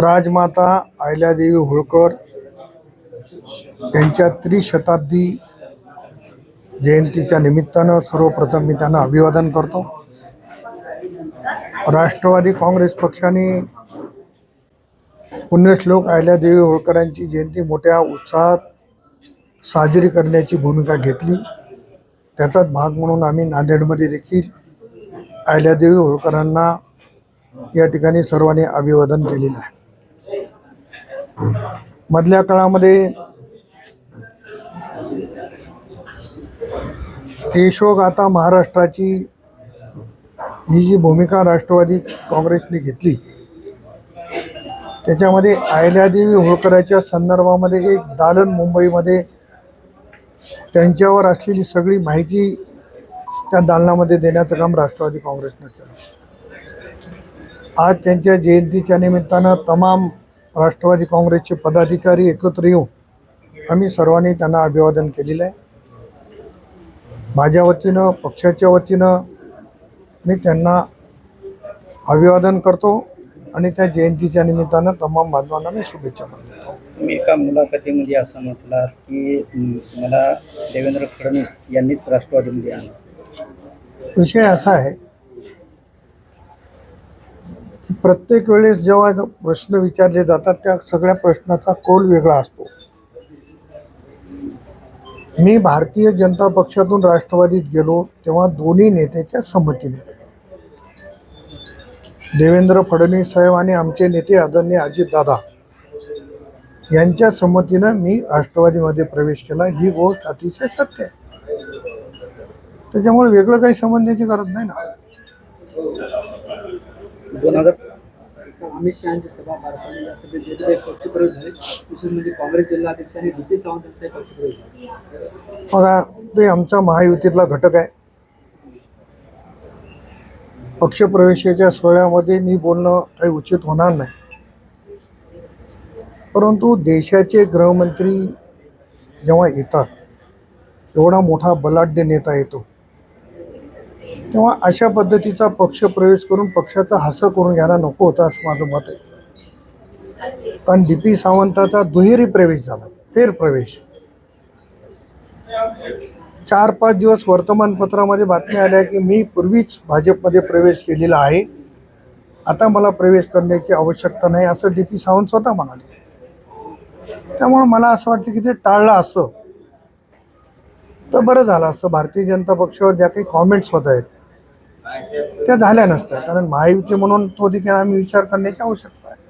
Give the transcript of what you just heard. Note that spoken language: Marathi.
राजमाता अहिल्यादेवी होळकर यांच्या त्रिशताब्दी जयंतीच्या निमित्तानं सर्वप्रथम मी त्यांना अभिवादन करतो. राष्ट्रवादी काँग्रेस पक्षाने पुण्यश्लोक अहिल्यादेवी होळकरांची जयंती मोठ्या उत्साहात साजरी करण्याची भूमिका घेतली. त्याचाच भाग म्हणून आम्ही नांदेडमध्ये देखील अहिल्यादेवी होळकरांना या ठिकाणी सर्वांनी अभिवादन केलेलं आहे. मधल्या काळामध्ये यशोगाथा महाराष्ट्राची ही जी भूमिका राष्ट्रवादी काँग्रेसने घेतली त्याच्यामध्ये आयल्यादेवी होळकराच्या संदर्भामध्ये एक दालन मुंबईमध्ये त्यांच्यावर असलेली सगळी माहिती त्या दालनामध्ये देण्याचं काम राष्ट्रवादी काँग्रेसनं केलं. आज त्यांच्या जयंतीच्या निमित्तानं तमाम राष्ट्रवादी काँग्रेसचे पदाधिकारी एकत्र येऊन आम्ही सर्वांनी त्यांना अभिवादन केलेलं आहे. माझ्या वतीनं पक्षाच्या वतीनं मी त्यांना अभिवादन करतो आणि त्या जयंतीच्या निमित्तानं तमाम बांधवांना मी शुभेच्छा पण देतो तुम्ही एका मुलाखतीमध्ये असं म्हटलात की मला देवेंद्र फडणवीस यांनीच राष्ट्रवादीमध्ये आणलं. विषय असा आहे प्रत्येक वेळेस जेव्हा प्रश्न विचारले जातात त्या सगळ्या प्रश्नाचा कोल वेगळा असतो. मी भारतीय जनता पक्षातून राष्ट्रवादीत गेलो तेव्हा दोन्ही नेत्याच्या संमतीने. देवेंद्र फडणवीस साहेब आणि आमचे नेते आदरणीय अजितदादा यांच्या संमतीनं मी राष्ट्रवादीमध्ये प्रवेश केला. ही गोष्ट अतिशय सत्य आहे. त्याच्यामुळे वेगळं काही समजण्याची गरज नाही ना. दोन हजार अमित शहाची सभा पार पडली या सभेत जे काही पक्षप्रवेश झाले. विशेष म्हणजे काँग्रेस जिल्हाध्यक्ष आणि डी पी सावंत यांचा पक्षप्रवेश झाला. बघा ते आमचा महायुतीतला घटक आहे. पक्षप्रवेशाच्या सोहळ्यामध्ये मी बोलणं काही उचित होणार नाही. परंतु देशाचे गृहमंत्री जेव्हा येतात एवढा मोठा बलाढ्य नेता येतो. तेव्हा अशा पद्धतीचा पक्ष प्रवेश करून पक्षाचा हसं करून घ्यायला नको होता असं माझं मत आहे. कारण डी पी सावंताचा दुहेरी प्रवेश झाला फेर प्रवेश. चार पाच दिवस वर्तमानपत्रामध्ये बातम्या आल्या की मी पूर्वीच भाजपमध्ये प्रवेश केलेला आहे. आता मला प्रवेश करण्याची आवश्यकता नाही असं डी पी सावंत स्वतः म्हणाले. त्यामुळं मला असं वाटतं की ते टाळलं असतं तर बरं झालं असतं. भारतीय जनता पक्षावर ज्या काही कॉमेंट्स होत आहेत त्या झाल्या नसत्या. कारण महायुती म्हणून तो देखील आम्ही विचार करण्याची आवश्यकता आहे.